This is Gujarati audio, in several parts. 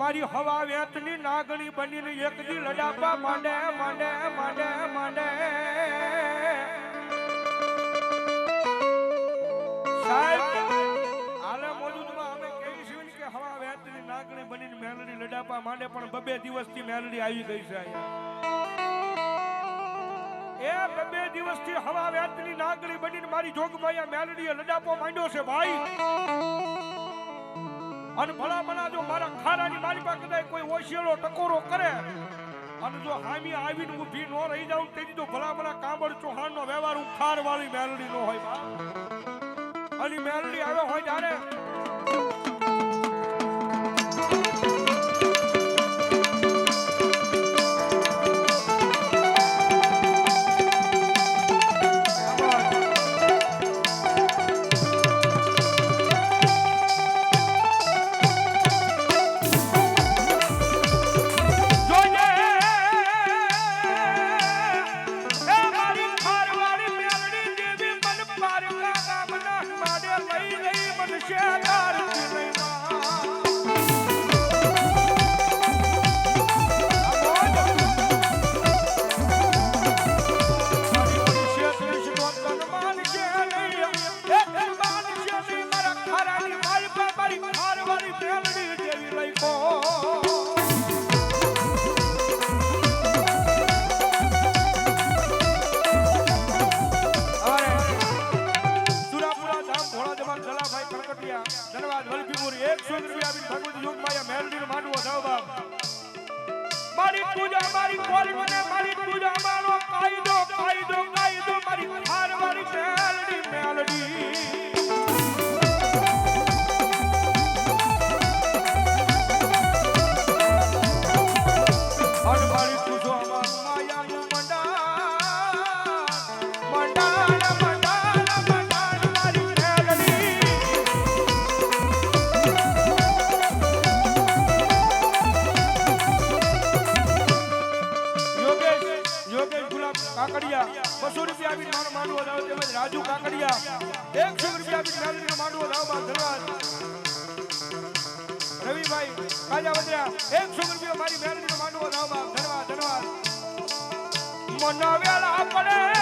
મારી હવા વેતની નાગણી બનીને એક દી લડાપા માંડે માંડે માંડે માંડે. સાહેબ અમે હવા વેતની નાગણી બનીને મેલડી લડાપા માંડે, પણ બબે દિવસથી મેલડી આવી ગઈ એ બબે દિવસથી હવા વેતની નાગણી બનીને મારી જોગમાયા મેલડીએ લડાપો માંડ્યો છે, ભાઈ. અને ભલા મના જો મારા ખારાની મારી પાસે કદાચ કોઈ ઓશિયળો ટકોરો કરે, અને જો હામી આવીને ઊભી ન રહી જાઉં, તેની તો ભલા ભલા કાંબળ ચૌહાણનો વ્યવહાર હું ખાર વાળી મેલડી નો હોય અને મેલડી આવ્યો હોય ત્યારે ધન્યવાદ વલભીપુર એકસો રૂપિયા આપીને ભગવતી યોગ માયા મેલડીનો માંડવો થાવ બાપ મારી પૂજા, મારી કોલ મને, મારી પૂજા મારો કાયદો કાયદો કાયદો મારી હાર મારી મેલડી. કાકડિયા એકસો રૂપિયા આપીને મેલડીનો માંડવો ધન્યવાદ રવિભાઈ કાજા વધ્યા એકસો રૂપિયા મારી મેલડીનો માંડવો બા ધન્યવાદ ધન્યવાદ મનાવ્યા પડે પડે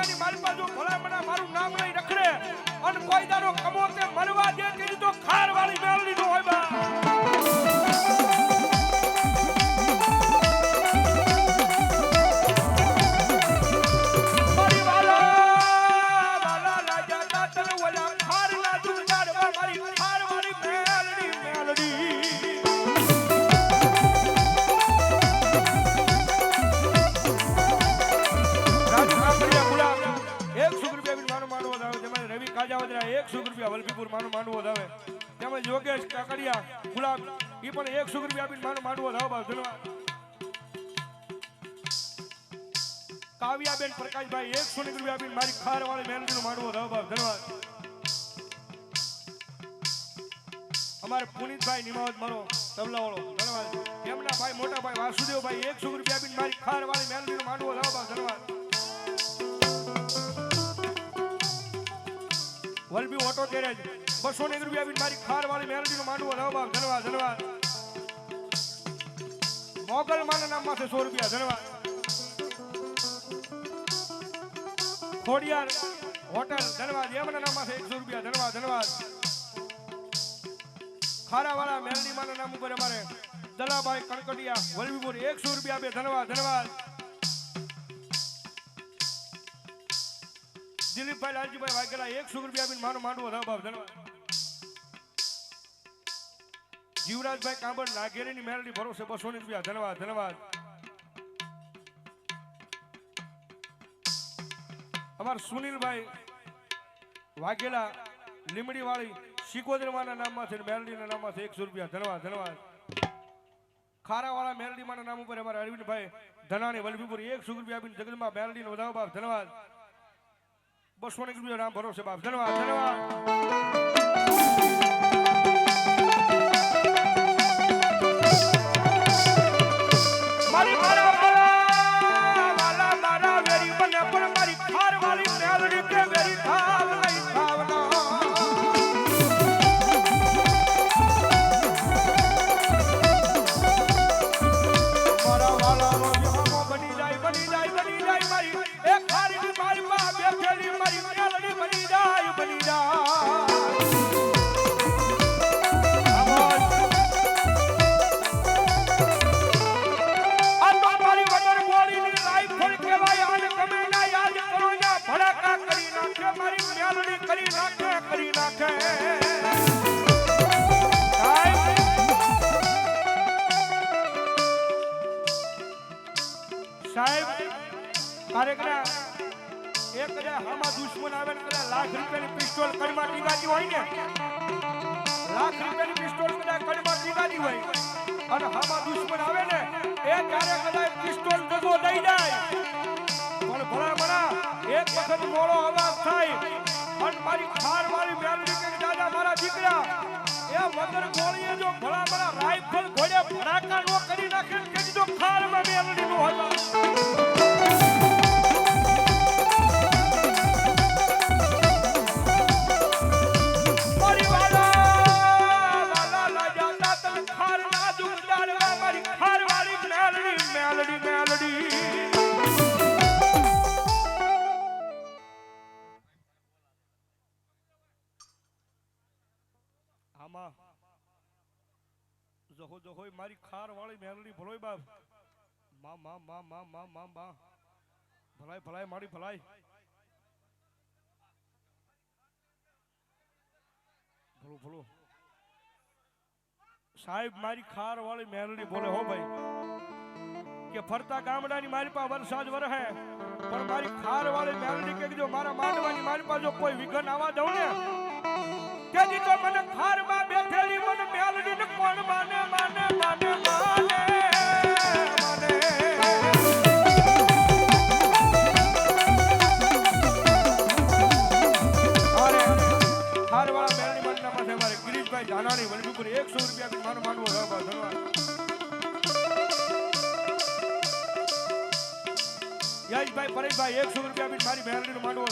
દુનિયાની મારી પાસે ભલામણા મારું નામ નહીં રખડે અને કોઈ રવિ કાજાવદરા એકસો રૂપિયા વલભીપુર માનું માંડવો ધાવે. તેમજ યોગેશ કાકડિયા ગુલાબ એ પણ એકસો રૂપિયા આપીને માનું માંડવો ધાવ બાપ, ધન્યવાદ. કાવ્યાબેન પ્રકાશભાઈ એકસો રૂપિયા આપીને મારી ખાર વાળી મેલડીનો માંડવો ધાવ બાપ, ધન્યવાદ. અમારે પુનિતભાઈ નિમાવત મારો તબલા વાળો ધન્યવાદ. એમના ભાઈ મોટા ભાઈ વાસુદેવભાઈ એકસો રૂપિયા આપીને મારી ખાર વાળી મેલડીનો માંડવો ધાવ બાપ, ધન્યવાદ. વલભી ઓટો ગેરેજ બસો ને રૂપિયા આપીને મારી ખાર વાળી મેલડીનો માંડવો ધનવા ધન્યવાદ ધન્યવાદ મોગલ માના નામ છે સો રૂપિયા ધન્યવાદ ખોડિયાર હોટલ, ધનવાદ. એમના નામમાંથી એકસો રૂપિયા, ધનવાદ ધન્યવાદ ખારાવાળા મેલડી માના નામ ઉપર અમારે દલાભાઈ કણકટિયા વલભીપુર, એકસો રૂપિયા આપે, ધનવાદ ધન્યવાદ દિલીપભાઈ લાલજીભાઈ વાઘેલા એકસો રૂપિયા આપીને માનો માંડવો થાવ બાપ, ધન્યવાદ. જીવરાજભાઈ કાંબળ, નાગેરીની મેલડી, ભરોસે બસો ની રૂપિયા, ધન્યવાદ ધન્યવાદ. અમાર સુનિલભાઈ વાઘેલા લીમડી વાળી શિકોદરમાના નામમાંથી મેલડીના નામમાંથી એકસો રૂપિયા, ધન્યવાદ ધન્યવાદ. ખારાવાળા મેલડીમાના નામ ઉપર અમારા અરવિંદભાઈ ધનાણી એક એકસો રૂપિયા આપીને જગદમાં મેલડીનો વધારો બાપ, ધન્યવાદ. બસો ને નામ ભરોસે બાપ. ધન્યવાદ ધન્યવાદ. પિસ્તોલ કડમાં ટીંગાતી હોય ને લાખ રૂપિયાની પિસ્તોલ કદાચ કડમાં ટીંગાતી હોય. અને હામાં દુશ્મન આવે ને, એ ત્યારે કદાચ પિસ્તોલ દગો દઈ જાય. પણ ભલા ભલા, એક વખત મોડો અવાજ થાય. અને મારી ખાર વાળી મેલડી કે દાદા મારા દીકરા, એ વગર ગોળીએ જો ભલા ભલા રાઈફલ ઘોડે ભડાકા નો કરી નાખે કે દીધો ખારમાં મેલડી નો હતા મેલડી ભલોય બાપ. મા મા મા મા મા મા મા. ભલાય ભલાય મારી ભલાય ભલો ભલો. સાહેબ, મારી ખાર વાળી મેલડી બોલે હો ભાઈ. કે ફરતા ગામડાની મારી પાસે વરસાદ વરહે, પણ મારી ખાર વાળી મેલડી કે જો મારા માંડવાની મારી પાસે જો કોઈ વિઘન આવવા દઉં ને કે તો મને ખાર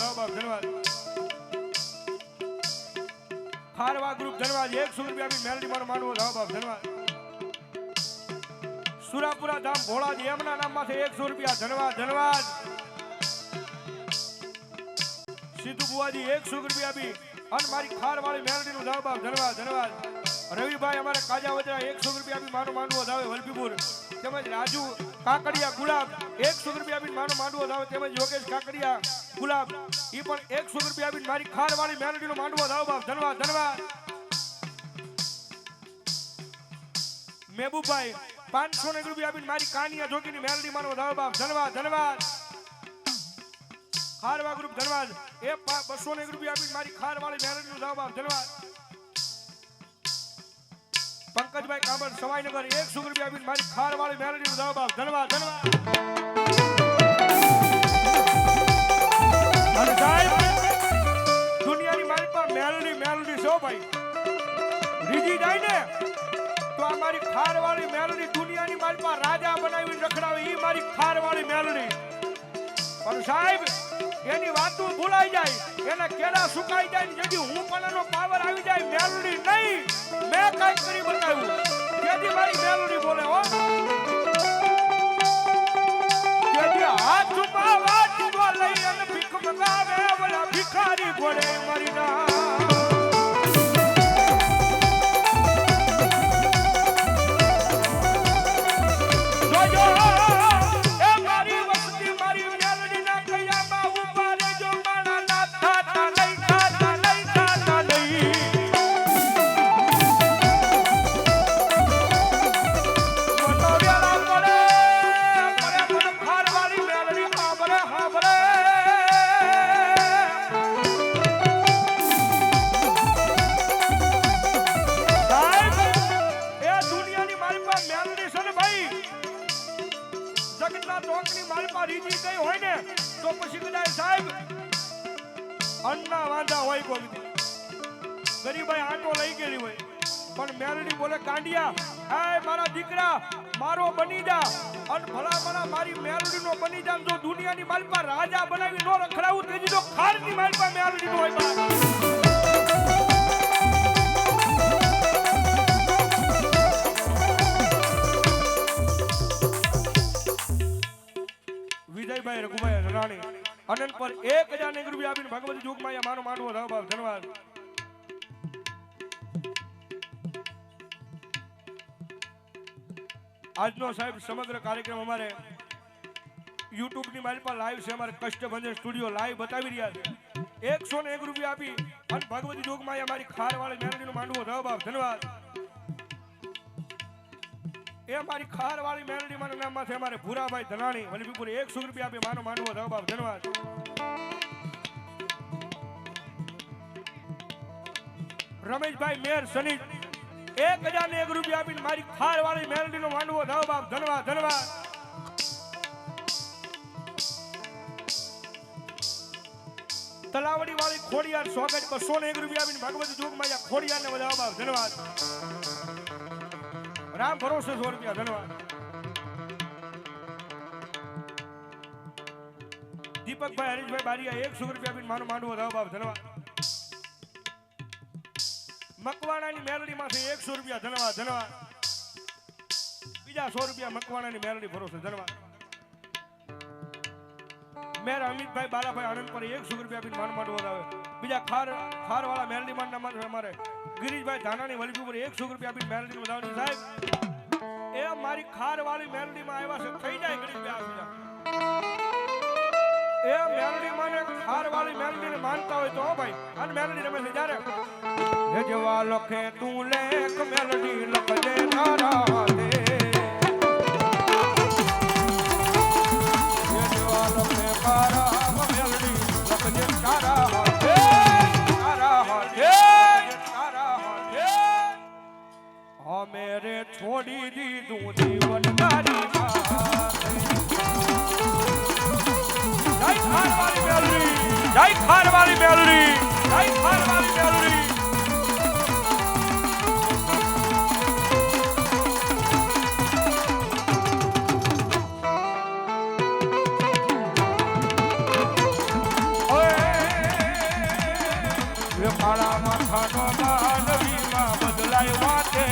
હવે બસ ખારવા ગ્રુપ ધન્યવાદ એકસો રૂપિયા બી મેલડી મારો માનવો હવે બાપ ધન્યવાદ સુરાપુરા ધામ ભોળાજી, એમના નામમાંથી એકસો રૂપિયા ધન્યવાદ ધન્યવાદ સિદ્ધુ બુવાજી, એકસો રૂપિયા બી અને મારી ખાર વાળી મેલડીનું બાપ ધન્યવાદ ધન્યવાદ રવિભાઈ, અમારે કાજા વજરા, એકસો રૂપિયા બી મારું માંડવો ધાવે વલભીપુર. તેમજ રાજુ કાકડિયા ગુલાબ, એકસો રૂપિયા બી મારું માંડવો ધાવે તેમજ યોગેશ કાકડિયા ગુલાબ એ પણ એકસો રૂપિયા આવીને મારી ખાર વાળી મેલડીનો માંડવો ધાવ બાપ ધન્યવાદ ધન્યવાદ મેબુભાઈ પાંચસો ને રૂપિયા આવીને મારી કાનિયા જોગીની મેલડી મારો ધાવ બાપ ધન્યવાદ ધન્યવાદ ખારવા ગ્રુપ ધન્યવાદ એ બસો ને રૂપિયા આપીને મારી ખાર વાળી મેરેજનું જવાબ આપ ધન્યવાદ પંકજભાઈ કાબર સવાઈનગર, એકસો રૂપિયા આપીને મારી ખાર વાળી મેરેજનું બાપ આપ ધન્યવાદ અને સાહેબ, દુનિયાની મારી પાસે ભાઈ? રીજી જાય ને, તો આ મારી ખાર વાળી મેલડી દુનિયાની મારી રાજા બનાવી રખડાવે એ મારી ખાર વાળી મેલડી. પણ સાહેબ, એની વાતો ભૂલાઈ જાય, એના કેળા સુકાઈ જાય જેથી હું પણ એનો করে કિશનભાઈ જગતના ચોકની માલમાં રીજી ગઈ હોય ને, તો પછી કદાચ સાહેબ, અન્ના વાંધા હોય ગોવિંદ ગરીબાઈ આંટો લઈ ગયેલી હોય. પણ મેરડી બોલે, કાંડિયા, હાય મારા દીકરા, મારો બની જા અન ભલામણા મારી મેરડી નો બની જા જો દુનિયાની માલપા રાજા બનાવી નો રખડાવું તેજી તો ખારની માલપા મેરડી નો હોય એક હજાર ને એક રૂપિયા આપીને ભગવતી જોગમાં મારો માંડવો ધન્યવાદ આજનો સાહેબ સમગ્ર કાર્યક્રમ અમારે યુટ્યુબની મારી પર લાઈવ છે, અમારે કષ્ટભંજન સ્ટુડિયો લાઈવ બતાવી રહ્યા છે. એકસો ને એક રૂપિયા આપી અને ભગવતી જોગમાં અમારી ખારવાળી મેલડીનો માંડવો ધનવાદ. ધન્યવાદ એ અમારી ખારવાળી મેલડી મારા નામમાંથી અમારે ભૂરાભાઈ ધનાણી વલીપીપુર એકસો રૂપિયા આપી માનો માનવો ધનવાદ. ધન્યવાદ રમેશભાઈ મેર સની એક હજાર ને એક રૂપિયા આપીને મારી ખાર વાળી મેલડી નો માંડવો ધવ બાપ. ધનવા ધનવા તલાવડી વાળી ખોડિયાર સ્વાગત બસો ને એક રૂપિયા આપીને ભગવતી જોગમાં ખોડિયાર ને બધા બાપ. ધનવાદ. રામ ભરોસે સો રૂપિયા. ધનવાદ. દીપકભાઈ હરીશભાઈ બારીયા, એકસો રૂપિયા મારો માંડવો ધવ બાપ ધનવાદ મકવાણાની મેલડીમાંથી એકસો રૂપિયા ધનવાદ ધનવાદ બીજા સો રૂપિયા મકવાણાની મેલડી ભરોસે ધનવાદ મેર અમિતભાઈ બાલાભાઈ આનંદ પર એકસો રૂપિયા આપીને માન માંડવો આવે બીજા ખાર, ખારવાળા મેલડી માંડના માં અમારે ગિરીશભાઈ ધાનાની વલભી પર એકસો રૂપિયા આપીને મેલડી વધાવની સાહેબ. એ મારી ખારવાળી મેલડીમાં આવ્યા છે, થઈ જાય ગિરીશભાઈ આ બીજા એ મેલડી માને મેલડી ને માનતા હોય તો ભાઈ. અને મેલડી રમે છે જ્યારે હે જવા લખે તું લેખ મેલડી લખજે તારા હાથે. હે લખે તારા મેલડી લખજે તારા મેરે છોડી દીધું જીવન પાસે. જય ખારવાળી મેલડી જય ખારવાળી ખારવાળી કાળા માથાનો બદલાય વાતે